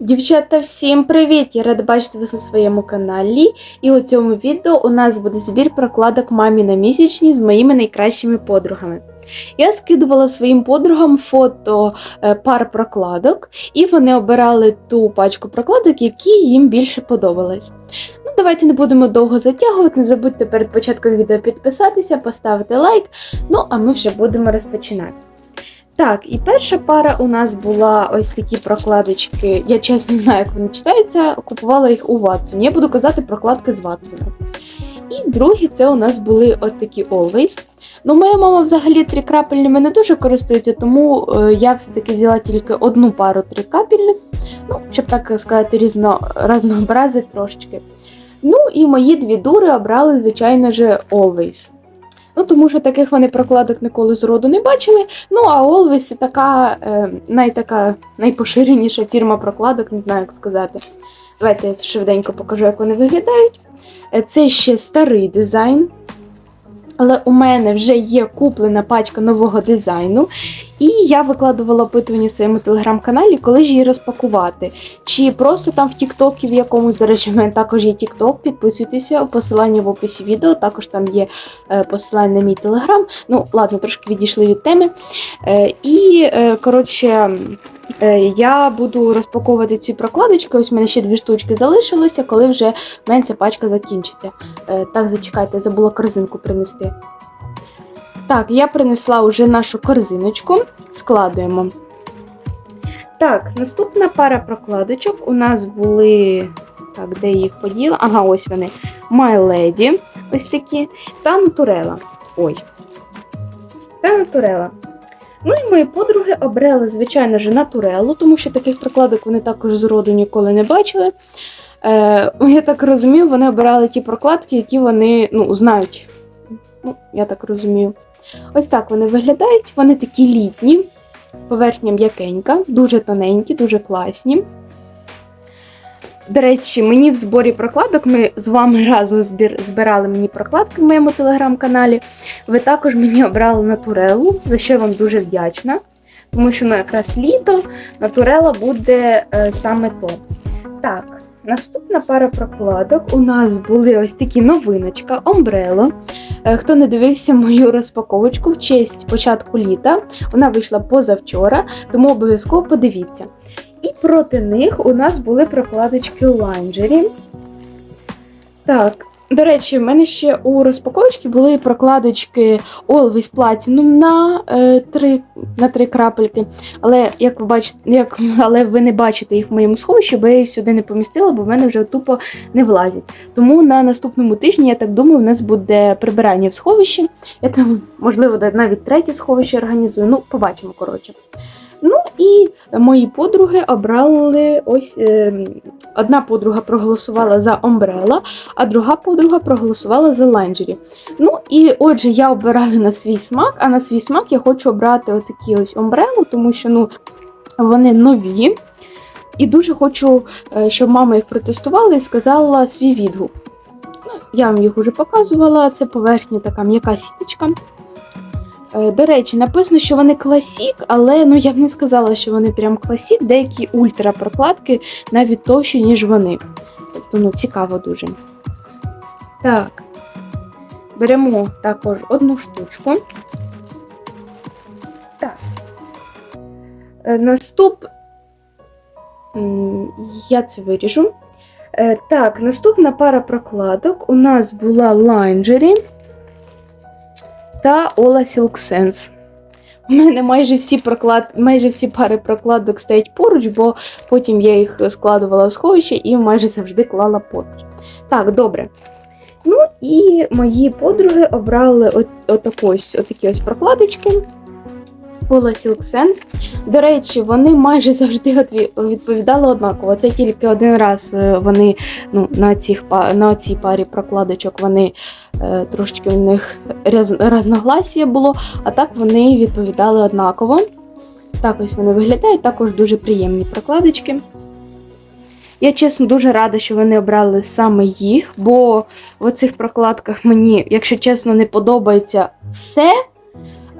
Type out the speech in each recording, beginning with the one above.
Дівчата, всім привіт! Я рада бачити вас на своєму каналі. І у цьому відео у нас буде збір прокладок мамі на місячні з моїми найкращими подругами. Я скидувала своїм подругам фото е, пар прокладок, і вони обирали ту пачку прокладок, які їм більше подобались. Ну, давайте не будемо довго затягувати. Не забудьте перед початком відео підписатися, поставити лайк. Ну, а ми вже будемо розпочинати. Так, і перша пара у нас була ось такі прокладочки. Я чесно знаю, як вони читаються. Купувала їх у Ватсоні. Я буду казати прокладки з Ватсона. І другі це у нас були от такі Always. Ну, моя мама взагалі трикрапельними не дуже користується, тому е, я все-таки взяла тільки одну пару трикапельних, ну, щоб так сказати, різно, разнообразити трошечки. Ну і мої дві дури обрали, звичайно ж, Always. Ну, тому що таких вони прокладок ніколи з роду не бачили. Ну, а Always така, е, найтака, найпоширеніша фірма прокладок, не знаю, як сказати. Давайте я швиденько покажу, як вони виглядають. Е, Це ще старий дизайн. Але у мене вже є куплена пачка нового дизайну, і я викладувала опитування в своєму телеграм-каналі, коли ж її розпакувати. Чи просто там в Тіктокі в якомусь, до речі, в мене також є Тікток, підписуйтеся, посилання в описі відео, також там є е, посилання на мій телеграм. Ну, ладно, трошки відійшли від теми. Е, і, е, коротше, я буду розпаковувати ці прокладочки. Ось в мене ще дві штучки залишилося, коли вже в мене ця пачка закінчиться. Так, зачекайте, забула корзинку принести. Так, я принесла вже нашу корзиночку, складуємо. Так, наступна пара прокладочок у нас були. Так, де їх поділа? Ага, ось вони. My Lady, ось такі. Та Натурела. Ой. Та Натурела. Ну і мої подруги обрали, звичайно ж, натурелу, тому що таких прокладок вони також з роду ніколи не бачили. Е, я так розумію, вони обирали ті прокладки, які вони ну, знають. Ну, я так розумію. Ось так вони виглядають. Вони такі літні, поверхня м'якенька, дуже тоненькі, дуже класні. До речі, мені в зборі прокладок ми з вами разом збирали мені прокладки в моєму телеграм-каналі. Ви також мені обрали натурелу, за що я вам дуже вдячна. Тому що ну, якраз літо натурела буде е, саме то. Так, наступна пара прокладок у нас були ось такі новиночка, омбрело. Е, Хто не дивився мою розпаковочку в честь початку літа, вона вийшла позавчора, тому обов'язково подивіться. І проти них у нас були прокладочки лайнджері. Так, до речі, в мене ще у розпаковочці були прокладочки Always Platinum на, е, три, на три крапельки. Але як ви бачите, як, але ви не бачите їх в моєму сховищі, бо я їх сюди не помістила, бо в мене вже тупо не влазять. Тому на наступному тижні, я так думаю, у нас буде прибирання в сховищі. Я там, можливо, навіть третє сховище організую. Ну, побачимо, коротше. Ну і мої подруги обрали ось е, одна подруга проголосувала за Umbrella, а друга подруга проголосувала за Lingerie. Ну і отже, я обираю на свій смак, а на свій смак я хочу обрати отакі ось Umbrella, тому що ну, вони нові. І дуже хочу, е, щоб мама їх протестувала і сказала свій відгук. Ну, я вам їх вже показувала, це поверхня така м'яка сіточка. Е, До речі, написано, що вони класік, але ну я б не сказала, що вони прям класік, деякі ультра прокладки навіть товщі, ніж вони. Тобто, ну, цікаво дуже. Так. Беремо також одну штучку. Так. Е, Наступ. Я це виріжу. Е, Так, наступна пара прокладок у нас була Lingerie та Ola Silk. У мене майже всі проклад... майже всі пари прокладок стоять поруч, бо потім я їх складувала в сховище і майже завжди клала поруч. Так, добре. Ну і мої подруги обрали от, от ось, отакі ось прокладочки. Silk Sense. До речі, вони майже завжди відповідали однаково. Це тільки один раз е, вони ну, на, цих, на цій парі прокладочок вони е, трошечки в них разногласія було, а так вони відповідали однаково. Так ось вони виглядають, також дуже приємні прокладочки. Я чесно дуже рада, що вони обрали саме їх, бо в оцих прокладках мені, якщо чесно, не подобається все.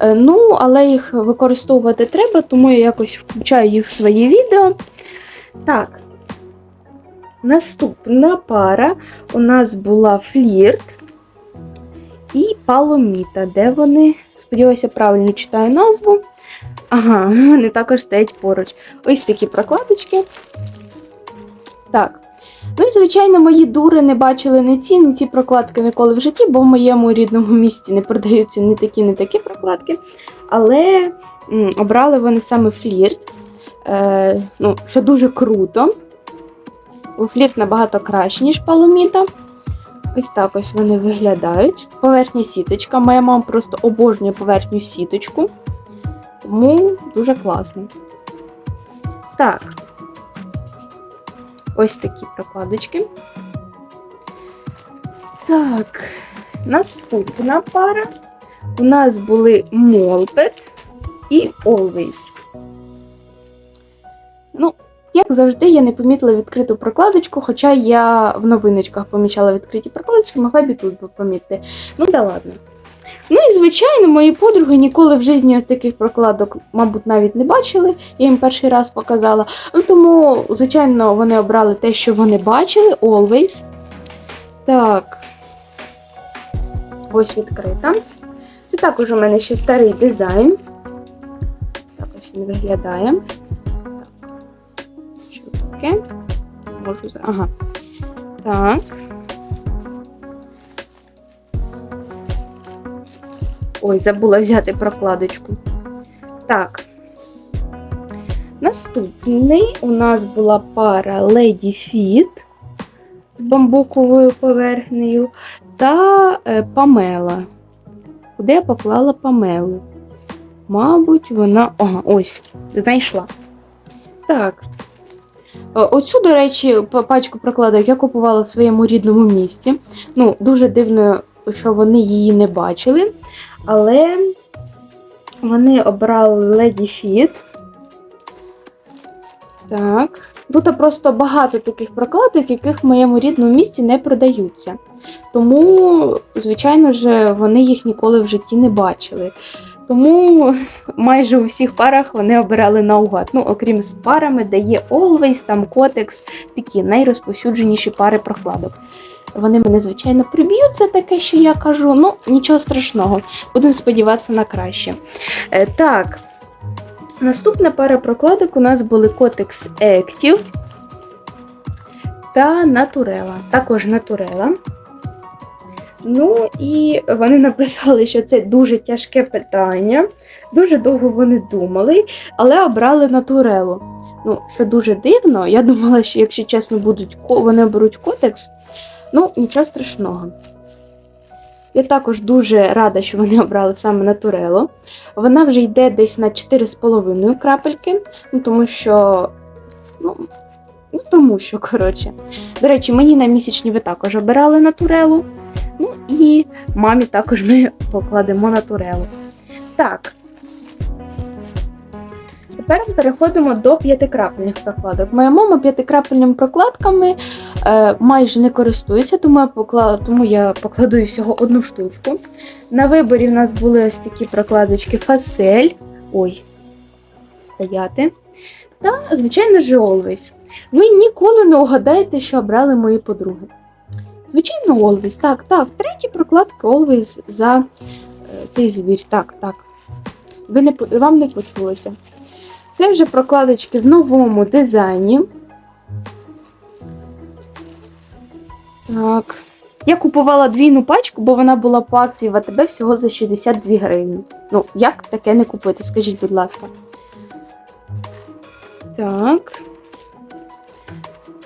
Е, Ну, але їх використовувати треба, тому я якось включаю їх в свої відео. Так, Наступна пара у нас була флірт і паломіта. Де вони? Сподіваюся, правильно читаю назву. Ага, вони також стоять поруч. Ось такі прокладочки. Так. Ну і, звичайно, мої дури не бачили ні ці, ні ці прокладки ніколи в житті, бо в моєму рідному місті не продаються ні такі, ні такі прокладки. Але м, обрали вони саме флірт. Е, ну, що дуже круто. Флірт набагато краще, ніж паломіта. Ось так ось вони виглядають. Поверхня сіточка. Моя мама просто обожнює поверхню сіточку. Тому дуже класно. Так. Ось такі прокладочки. Так, наступна пара. У нас були Молпет і Always. Ну, як завжди, я не помітила відкриту прокладочку, хоча я в новиночках помічала відкриті прокладочки, могла б і тут помітити. Ну да ладно. Ну і звичайно, мої подруги ніколи в житті таких прокладок, мабуть, навіть не бачили. Я їм перший раз показала. Ну тому, звичайно, вони обрали те, що вони бачили, always. Так. Ось відкрита. Це також у мене ще старий дизайн. Так ось він виглядає. Що таке? Можу. Ага. Так. Ой, забула взяти прокладочку. Так. Наступний у нас була пара Lady Fit з бамбуковою поверхнею та е, Памела. Куди я поклала Памелу? Мабуть, вона. Ага, ось, знайшла. Так. Е, Оцю, до речі, пачку прокладок я купувала в своєму рідному місті. Ну, дуже дивно, що вони її не бачили. Але вони обрали Lady Fit. Так. Тут просто багато таких прокладок, яких в моєму рідному місті не продаються. Тому, звичайно ж, вони їх ніколи в житті не бачили. Тому майже у всіх парах вони обирали наугад. Ну, окрім з парами, де є Always, там Kotex, такі найрозповсюдженіші пари прокладок. Вони мене, звичайно, приб'ють за таке, що я кажу. Ну, нічого страшного. Будемо сподіватися на краще. Е, так. Наступна пара прокладок у нас були Kotex Active та Naturella. Також Naturella. Ну і вони написали, що це дуже тяжке питання. Дуже довго вони думали, але обрали Naturello. Ну, що дуже дивно, я думала, що якщо чесно будуть вони беруть Kotex, Ну, нічого страшного. Я також дуже рада, що вони обрали саме Натурело. Вона вже йде десь на 4,5 крапельки, ну тому що. Ну, ну тому що, коротше. До речі, мені на місячні ви також обирали натурелу. Ну і мамі також ми покладемо натурелу. Так. Тепер переходимо до п'ятикрапельних прокладок. Моя мама п'ятикрапельними прокладками майже не користується, тому я, покла... тому я покладу всього одну штучку. На виборі в нас були ось такі прокладочки Фасель. Ой, стояти. Та, звичайно ж, Always. Ви ніколи не угадаєте, що обрали мої подруги. Звичайно, Always. Так, так. Треті прокладки Always за е, цей звір. Так, так. Ви не, вам не почулося. Це вже прокладочки в новому дизайні. Так. Я купувала двійну пачку, бо вона була по акції в АТБ всього за 62 гривні. Ну, як таке не купити? Скажіть, будь ласка. Так.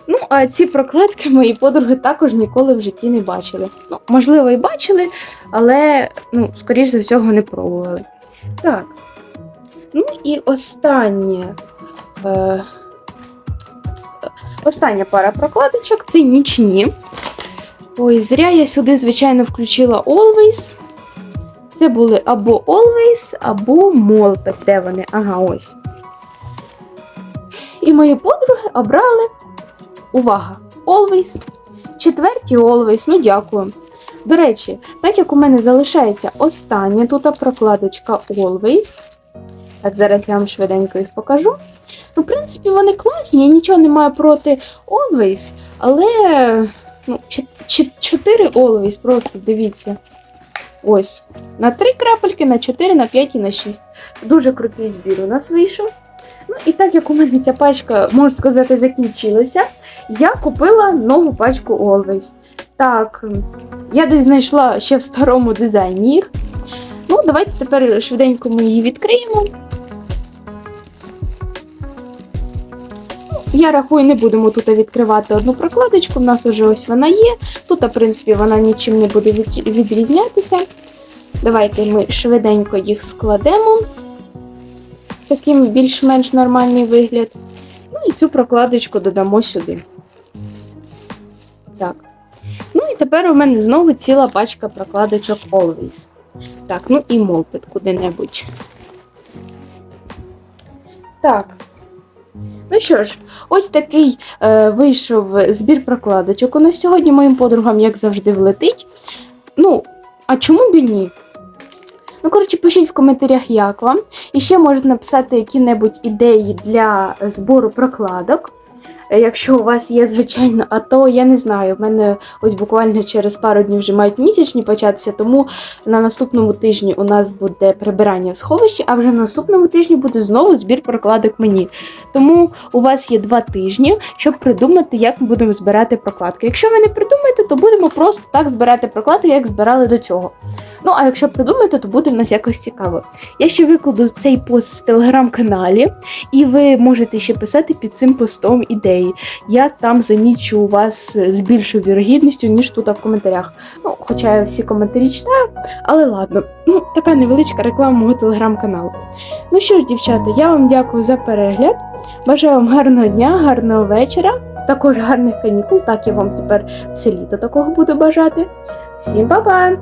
Ну, а ці прокладки мої подруги також ніколи в житті не бачили. Ну, можливо, і бачили, але, ну, скоріш за всього, не пробували. Так. Ну і останнє. Е, остання пара прокладочок це нічні. Ой, зря я сюди, звичайно, включила Always. Це були або Always, або Molpet. Де вони? Ага, ось. І мої подруги обрали. Увага! Always. Четверті Always. Ну, дякую. До речі, так як у мене залишається остання тут прокладочка Always. Так, зараз я вам швиденько їх покажу. Ну, в принципі, вони класні, я нічого не маю проти Always, але ну, 4 Always, просто дивіться. Ось. На 3 крапельки, на 4, на 5 і на 6. Дуже крутий збір у нас вийшов. Ну і так як у мене ця пачка, можна сказати, закінчилася, я купила нову пачку Always. Так, я десь знайшла ще в старому дизайні їх. Ну, давайте тепер швиденько ми її відкриємо. Я рахую, не будемо тут відкривати одну прокладочку. У нас вже ось вона є. Тут, в принципі, вона нічим не буде відрізнятися. Давайте ми швиденько їх складемо. Таким більш-менш нормальний вигляд. Ну і цю прокладочку додамо сюди. Так. Ну і тепер у мене знову ціла пачка прокладочок Always. Так, ну і молпит куди-небудь. Так. Ну що ж, ось такий е, вийшов збір прокладочок. У нас сьогодні моїм подругам, як завжди, влетить. Ну, а чому б і ні? Ну, коротше, пишіть в коментарях, як вам. І ще можна написати які-небудь ідеї для збору прокладок. Якщо у вас є, звичайно, а то я не знаю. В мене ось буквально через пару днів вже мають місячні початися, тому на наступному тижні у нас буде прибирання в сховищі, а вже на наступному тижні буде знову збір прокладок мені. Тому у вас є два тижні, щоб придумати, як ми будемо збирати прокладки. Якщо ви не придумаєте, то будемо просто так збирати прокладки, як збирали до цього. Ну, а якщо придумаєте, то буде в нас якось цікаво. Я ще викладу цей пост в телеграм-каналі, і ви можете ще писати під цим постом ідеї. Я там замічу вас з більшою вірогідністю, ніж тут в коментарях. Ну, хоча я всі коментарі читаю, але ладно, ну така невеличка реклама мого телеграм-каналу. Ну що ж, дівчата, я вам дякую за перегляд. Бажаю вам гарного дня, гарного вечора, також гарних канікул. Так я вам тепер все літо такого буду бажати. Всім па-па!